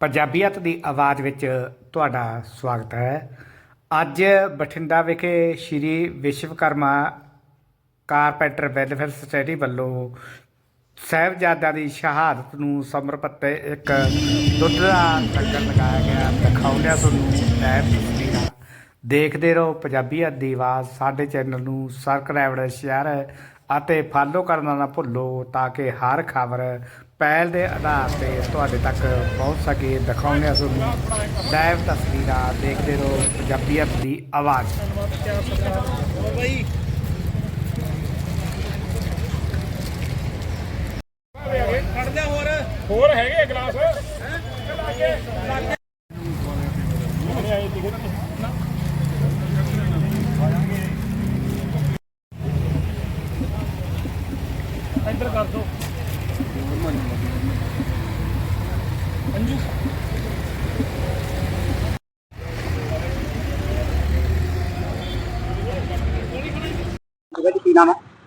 ਪੰਜਾਬੀਅਤ ਦੀ ਆਵਾਜ਼ ਵਿੱਚ ਤੁਹਾਡਾ ਸਵਾਗਤ ਹੈ। ਅੱਜ ਬਠਿੰਡਾ ਵਿਖੇ Shri Vishwakarma carpenter welfare society ਵੱਲੋਂ ਸਾਹਿਬਜ਼ਾਦਿਆਂ ਦੀ ਸ਼ਹਾਦਤ ਨੂੰ ਸਮਰਪਿਤ ਇੱਕ ਦੁੱਧ ਦਾ ਲੰਗਰ ਲਗਾਇਆ ਗਿਆ। ਦਿਖਾਉਂਦਿਆਂ ਤੁਹਾਨੂੰ ਲਾਈਵ ਤਸਵੀਰਾਂ ਦੇਖਦੇ ਰਹੋ ਪੰਜਾਬੀਅਤ ਦੀ ਆਵਾਜ਼ ਸਾਡੇ ਚੈਨਲ ਨੂੰ ਸਬਸਕ੍ਰਾਈਬ ਸ਼ੇਅਰ ਅਤੇ ਫਾਲੋ ਕਰਨਾ ਨਾ ਭੁੱਲੋ ਤਾਂ ਕਿ ਹਰ ਖਬਰ ਪਹਿਲ ਦੇ ਆਧਾਰ ਤੇ ਤੁਹਾਡੇ ਤੱਕ ਪਹੁੰਚ ਸਕੇ। ਦਿਖਾਉਂਦੇ ਤੁਹਾਨੂੰ ਲਾਈਵ ਤਸਵੀਰਾਂ। ਦੇਖਦੇ ਰਹੋ ਪੰਜਾਬੀਅਤ ਦੀ ਆਵਾਜ਼। ਹੋਰ। ਹੈਗੇ ਗਲਾਸ? ਇੱਧਰ ਕਰ ਦੋ ਅੰਜੂ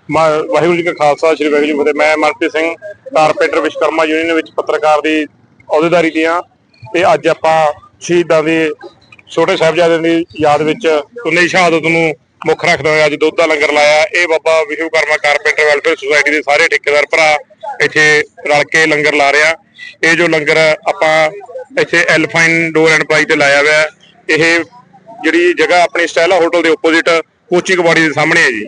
ਮਾ- ਵਾਹਿਗੁਰੂ ਜੀ ਕਾ ਖਾਲਸਾ, ਸ੍ਰੀ ਵਾਹਿਗੁਰੂ ਜੀ ਫਤਿਹ। ਮੈਂ ਮਨਪ੍ਰੀਤ ਸਿੰਘ, ਕਾਰਪੈਂਟਰ ਵਿਸ਼ਕਰਮਾ ਯੂਨੀਅਨ ਵਿੱਚ ਪੱਤਰਕਾਰ ਦੀ ਅਹੁਦੇਦਾਰੀ ਦੀਆਂ ਤੇ ਅੱਜ ਆਪਾਂ ਸ਼ਹੀਦਾਂ ਦੇ ਛੋਟੇ ਸਾਹਿਬਜ਼ਾਦਿਆਂ ਦੀ ਯਾਦ ਵਿੱਚ ਉਨੀ ਸ਼ਹਾਦਤ ਨੂੰ ਮੁੱਖ ਰੱਖਦੇ ਹੋਏ ਅੱਜ ਦੁੱਧ ਦਾ ਲੰਗਰ ਲਾਇਆ। ਇਹ Baba Vishwakarma carpenter welfare society ਦੇ ਸਾਰੇ ਠੇਕੇਦਾਰ ਭਰਾ ਇੱਥੇ ਰਲ ਕੇ ਲੰਗਰ ਲਾ ਰਿਹਾ। ਇਹ ਜੋ ਲੰਗਰ ਆਪਾਂ ਇੱਥੇ ਐਲਫਾਈਨ ਡੋਰ ਐਂਡ ਪ੍ਰਾਈਜ਼ ਤੇ ਲਾਇਆ ਹੋਇਆ ਇਹ ਜਿਹੜੀ ਜਗ੍ਹਾ ਆਪਣੀ ਸਟੈਲਾ ਹੋਟਲ ਦੇ ਆਪੋਜ਼ਿਟ ਕੋਚੀ ਕਬਾੜੀ ਦੇ ਸਾਹਮਣੇ ਹੈ ਜੀ।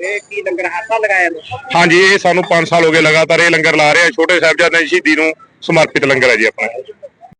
ਇਹ ਕੀ ਲੰਗਰ ਹਾਸਾ ਲਗਾਇਆ ਤੁਸੀਂ ਹਾਂਜੀ ਇਹ ਸਾਨੂੰ 5 ਸਾਲ ਹੋ ਗਏ ਲਗਾਤਾਰ ਇਹ ਲੰਗਰ ਲਾ ਰਹੇ ਆ। ਛੋਟੇ ਸਾਹਿਬਜ਼ਾਦਿਆਂ ਦੀ ਸ਼ਹੀਦੀ ਨੂੰ ਸਮਰਪਿਤ ਲੰਗਰ ਹੈ ਜੀ ਆਪਣਾ।